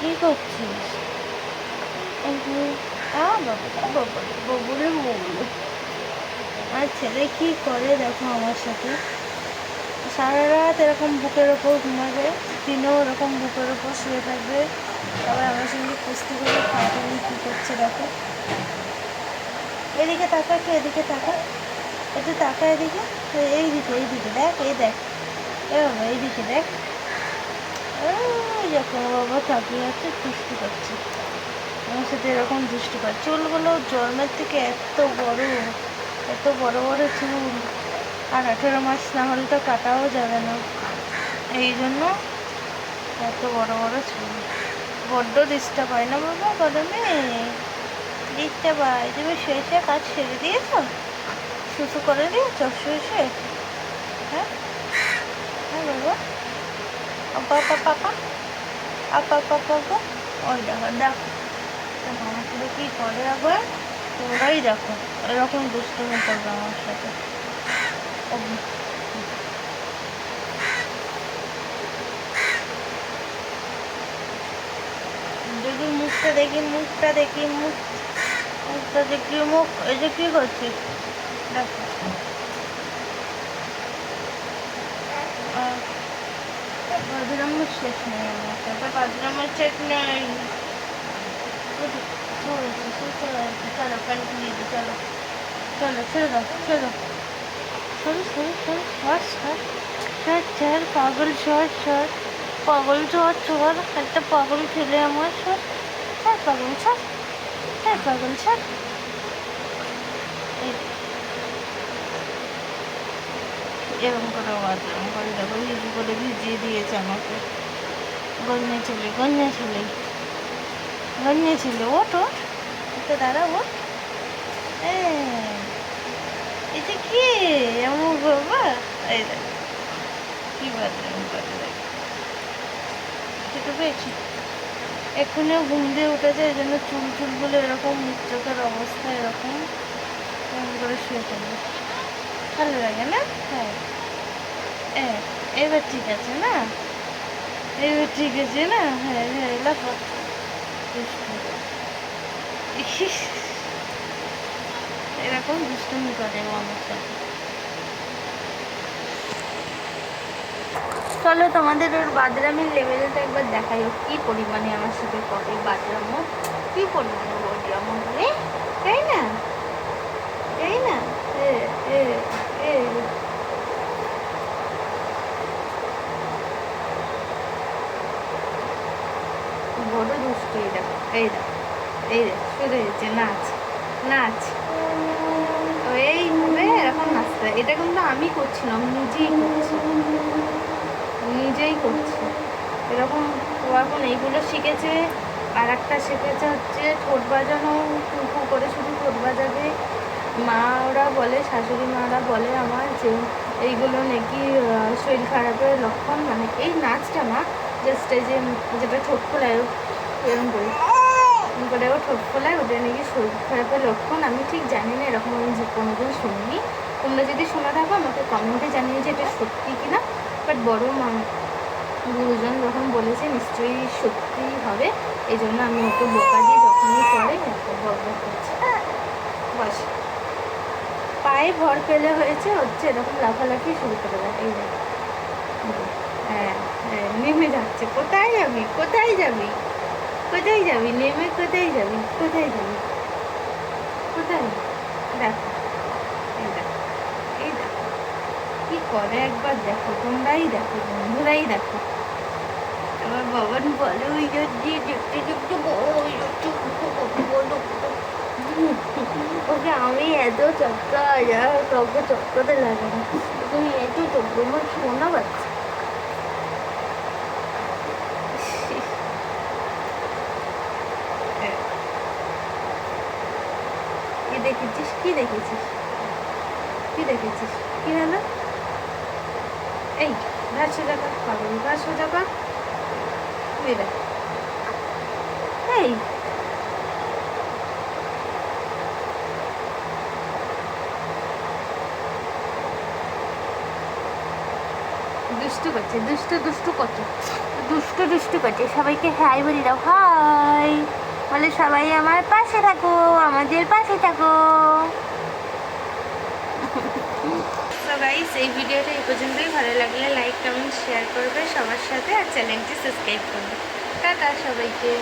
কি করছিস? এই বাবুরে বলল আর ছেলে কি করে দেখো আমার সাথে? সারা রাত এরকম বুকের ওপর ঘুমাবে, দিনেও এরকম বুকের ওপর শুয়ে থাকবে। আবার আমার সঙ্গে কুস্তি করে ফাটানি কী করছে দেখো? এদিকে তাকা একটু, এদিকে তাকা একটু তাকা এদিকে। এই- এইদিকে এইদিকে দেখ, এই দেখ। এ বাবা এইদিকে দেখ। দেখো বাবা তাকিয়ে আছে দুষ্টু করছে আমার সাথে এরকম দুষ্টু করে চুলগুলো জন্মের থেকে এত বড় এত বড় বড় চুল। আর আঠেরো মাস না হলে তো কাটাও যাবে না। এই জন্য এত বড় বড় চুল। বড্ড ডিস্টার্ব হয় না বাবা গরমে ডিস্টার্ব হয় তুমি শুয়ে কাজ সেরে দিয়েছ? শুশু করে দিয়েছ? শুয়ে হ্যাঁ? হ্যাঁ বাবা। আপা আপা পাপা আপা আপা পাপা ওই দেখো দেখো তো মামা ছেলে কী করে আবার তোমরাই দেখো এরকম দুষ্টুমি করবে আমার সাথে দেখি মুখটা দেখি মুখটা দেখি মুখ মুখটা দেখি মুখ এই যে কী করছিস দেখো বাদুরামের শেষ নেই আমার সাথে বাদুরামের শেষ নেই। চলো প্যান্ট নিয়ে দিই চলো। চলো ছেড়ে দাও ছেড়ে দাও সরু সরু সরু সর সর সর সর পাগল সর সর পাগল সর সর একটা পাগল ছেলে আমার সর সর পাগল সর সর পাগল সর এরকম করে এরকম করে দেখো ভিজু করে ভিজিয়ে দিয়েছে আমাকে। গন্যা ছেলে গন্যা ছেলে গন্যা ছেলে ওট ওট একটু দাঁড়া ওট এটা কি? এমন বাবা এই দেখ, কি বাথরুম করে দেখ। সেটা পেয়েছি এক্ষুনিও ঘুম দিয়ে উঠেছে, এই জন্য চুল চুলগুলো এরকম, মুখ চোখের অবস্থা এরকম। এরকম করে শুয়ে থাকবে ভালো লাগে না? হ্যাঁ। এবার ঠিক আছে না? এবার ঠিক আছে না? হ্যাঁ হ্যাঁ লাফা এরকম দুষ্টুমি করে আমার চলো তোমাদের ওর বাদরামির লেভেলটা একবার দেখাই ও কী পরিমাণে আমার সাথে করে বাদরামো। কী পরিমাণে বাদরামো করে তাই না তাই না এ এ এ বড় দুষ্টু, এই দেখো এই দেখো, এই দেখ শুরু হয়েছে নাচ নাচ। ও এইভাবে এরকম নাচতে এটা কিন্তু আমি করছি না নিজেই করছি। নিজেই করছি। এরকম এখন এইগুলো শিখেছে, আর একটা শিখেছে হচ্ছে ঠোঁট বাজানো, কুকু করে শুধু ঠোঁট বাজাবে। মা ওরা বলে, শাশুড়ি মারা বলে আমার যে এইগুলো নাকি শরীর খারাপের লক্ষণ মানে এই নাচটা না যে যেটা ঠোঁট খোলায়, এরকম করে। করে ও ঠোঁট খোলায়, ওটা নাকি শরীর খারাপের লক্ষণ, আমি ঠিক জানি না, এরকম আমি কোনোদিন শুনিনি। তোমরা যদি শোনা থাকো, আমাকে কমেন্টে জানিয়ে যে এটা সত্যি কিনা। বাট বড় মা, গুরুজন যখন বলেছে নিশ্চয়ই সত্যি হবে এই জন্য আমি ওকে বোকা দিয়ে যখনই পড়ে এত গর্ব করছি। বস। পায়ে ভর পেলে হয়েছে, হচ্ছে এরকম লাফালাফি শুরু করে দেয়, এই হ্যাঁ। নেমে যাচ্ছে। কোথায় যাবি? কোথায় যাবি? কোথায় যাবি? নেমে কোথায় যাবি? কোথায় যাবি? কোথায়? দেখো, এই দেখো এই দেখো। কি করে একবার দেখো, তোমরাই দেখো, বন্ধুরাই দেখো। আমার বাবান বলে, ওই যে দেখতে বড় হয়ে ওকে, আমি এত চটকা, যা কাউকে চটকাতে লাগে না। তুমি এত চটকা আমার শোনা পাচ্ছে কি দেখেছিস কি দেখেছিস কি দেখেছিস কি হলো এই ঘাস সোজা কর পাগল ঘাস এই। দুষ্টু করছে, দুষ্টু দুষ্টু করছে। দুষ্টু দুষ্টু করছে। সবাইকে হাই বলি দাও। হাই। বলে সবাই আমার পাশে থাকো, আমাদের পাশে থাকো। এই ভিডিওটা এই পর্যন্তই। ভালো লাগলে লাইক কমেন্ট শেয়ার করবে সবার সাথে আর চ্যানেলটি সাবস্ক্রাইব করবে। টাটা সবাইকে।